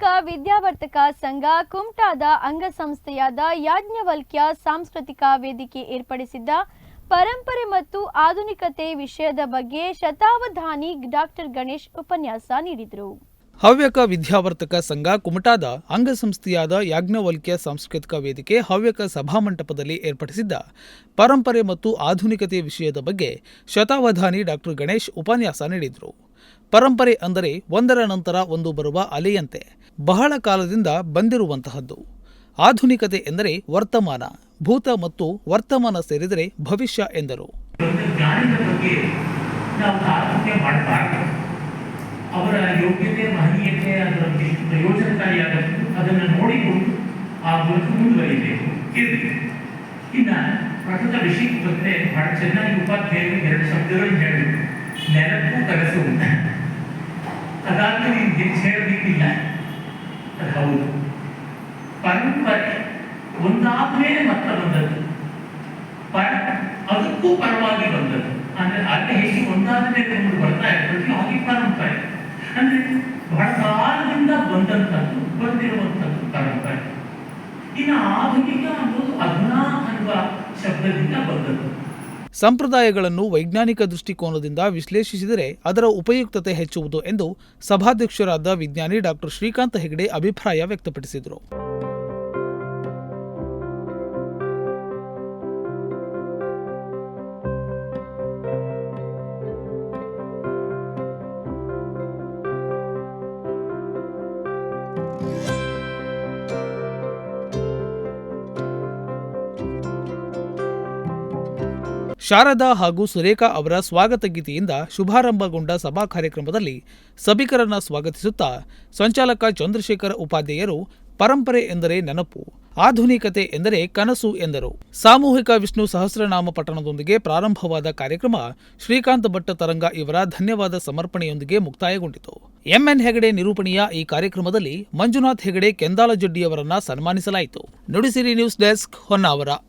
ಹವ್ಯಕ ವಿದ್ಯಾವರ್ತಕ ಸಂಘ ಕುಮಟಾದ ಅಂಗಸಂಸ್ಥೆಯಾದ ಯಾಜ್ಞವಲ್ಕ್ಯ ಸಾಂಸ್ಕೃತಿಕ ವೇದಿಕೆ ಏರ್ಪಡಿಸಿದ್ದ ಪರಂಪರೆ ಮತ್ತು ಆಧುನಿಕತೆ ವಿಷಯದ ಬಗ್ಗೆ ಶತಾವಧಾನಿ ಡಾಕ್ಟರ್ ಗಣೇಶ್ ಉಪನ್ಯಾಸ ನೀಡಿದರು. ಹವ್ಯಕ ವಿದ್ಯಾವರ್ತಕ ಸಂಘ ಕುಮಟಾದ ಅಂಗಸಂಸ್ಥೆಯಾದ ಯಾಜ್ಞವಲ್ಕ್ಯ ಸಾಂಸ್ಕೃತಿಕ ವೇದಿಕೆ ಹವ್ಯಕ ಸಭಾಮಂಟಪದಲ್ಲಿ ಏರ್ಪಡಿಸಿದ್ದ ಪರಂಪರೆ ಮತ್ತು ಆಧುನಿಕತೆ ವಿಷಯದ ಬಗ್ಗೆ ಶತಾವಧಾನಿ ಡಾಕ್ಟರ್ ಗಣೇಶ್ ಉಪನ್ಯಾಸ ನೀಡಿದರು. ಪರಂಪರೆ ಅಂದರೆ ಒಂದರ ನಂತರ ಒಂದು ಬರುವ ಅಲೆಯಂತೆ. ಬಹಳ ಕಾಲದಿಂದ ಬಂದಿರುವಂತಹದ್ದು. ಆಧುನಿಕತೆ ಎಂದರೆ ವರ್ತಮಾನ, ಭೂತ ಮತ್ತು ವರ್ತಮಾನ ಸೇರಿದರೆ ಭವಿಷ್ಯ ಎಂದರು. ಅವರ ಯೋಗ್ಯತೆ ಮಹನೀಯತೆ ಅದರ ಪ್ರಯೋಜನಕಾರಿಯಾಗಬೇಕು ಅದನ್ನು ನೋಡಿಕೊಂಡು ಆ ಮೂಲಕ ಇನ್ನ ಪಠದ ವಿಷಯಕ್ಕೆ ಬಂದರೆ ಚೆನ್ನಾಗಿ ಉಪಾಧ್ಯಾಯರು ಎರಡು ಶಬ್ದಗಳನ್ನು ಹೇಳಬೇಕು. ನೀನು ಹೆಚ್ಚು ಹೇಳಬೇಕಿಲ್ಲ. ಹೌದು. ಪರಂಪರೆ ಒಂದಾದ್ಮೇಲೆ ಮತ್ತೆ ಬಂದದ್ದು. ಪರ ಅದಕ್ಕೂ ಪರವಾಗಿ ಬಂದದ್ದು. ಅಂದ್ರೆ ಅಲ್ಲಿ ಹೇಗೆ ಒಂದಾದ ಮೇಲೆ ಒಂದು ಬರ್ತಾ ಇರ್ತದೆ ಹಾಗೆ ಪರಂಪರೆ ಅಂದ್ರೆ ಬಹಳ ಕಾಲದಿಂದ ಬಂದಂಥದ್ದು ಬಂದಿರುವಂಥದ್ದು ಪರಂಪರೆ. ಇನ್ನು ಆಧುನಿಕ ಅನ್ನೋದು ಅಧುನಾ ಅನ್ನುವ ಶಬ್ದದಿಂದ ಬಂದದ್ದು. ಸಂಪ್ರದಾಯಗಳನ್ನು ವೈಜ್ಞಾನಿಕ ದೃಷ್ಟಿಕೋನದಿಂದ ವಿಶ್ಲೇಷಿಸಿದರೆ ಅದರ ಉಪಯುಕ್ತತೆ ಹೆಚ್ಚುವುದು ಎಂದು ಸಭಾಧ್ಯಕ್ಷರಾದ ವಿಜ್ಞಾನಿ ಡಾಕ್ಟರ್ ಶ್ರೀಕಾಂತ ಹೆಗಡೆ ಅಭಿಪ್ರಾಯ ವ್ಯಕ್ತಪಡಿಸಿದರು. ಶಾರದಾ ಹಾಗೂ ಸುರೇಖಾ ಅವರ ಸ್ವಾಗತ ಗೀತೆಯಿಂದ ಶುಭಾರಂಭಗೊಂಡ ಸಭಾ ಕಾರ್ಯಕ್ರಮದಲ್ಲಿ ಸಭಿಕರನ್ನ ಸ್ವಾಗತಿಸುತ್ತಾ ಸಂಚಾಲಕ ಚಂದ್ರಶೇಖರ ಉಪಾಧ್ಯಾಯರು ಪರಂಪರೆ ಎಂದರೆ ನೆನಪು, ಆಧುನಿಕತೆ ಎಂದರೆ ಕನಸು ಎಂದರು. ಸಾಮೂಹಿಕ ವಿಷ್ಣು ಸಹಸ್ರನಾಮ ಪಠಣದೊಂದಿಗೆ ಪ್ರಾರಂಭವಾದ ಕಾರ್ಯಕ್ರಮ ಶ್ರೀಕಾಂತ್ ಭಟ್ಟ ತರಂಗ ಇವರ ಧನ್ಯವಾದ ಸಮರ್ಪಣೆಯೊಂದಿಗೆ ಮುಕ್ತಾಯಗೊಂಡಿತು. ಎಂಎನ್ ಹೆಗಡೆ ನಿರೂಪಣೆಯ ಈ ಕಾರ್ಯಕ್ರಮದಲ್ಲಿ ಮಂಜುನಾಥ್ ಹೆಗಡೆ ಕೆಂದಾಲಜಡ್ಡಿಯವರನ್ನ ಸನ್ಮಾನಿಸಲಾಯಿತು. Nudisiri news desk Honnavar.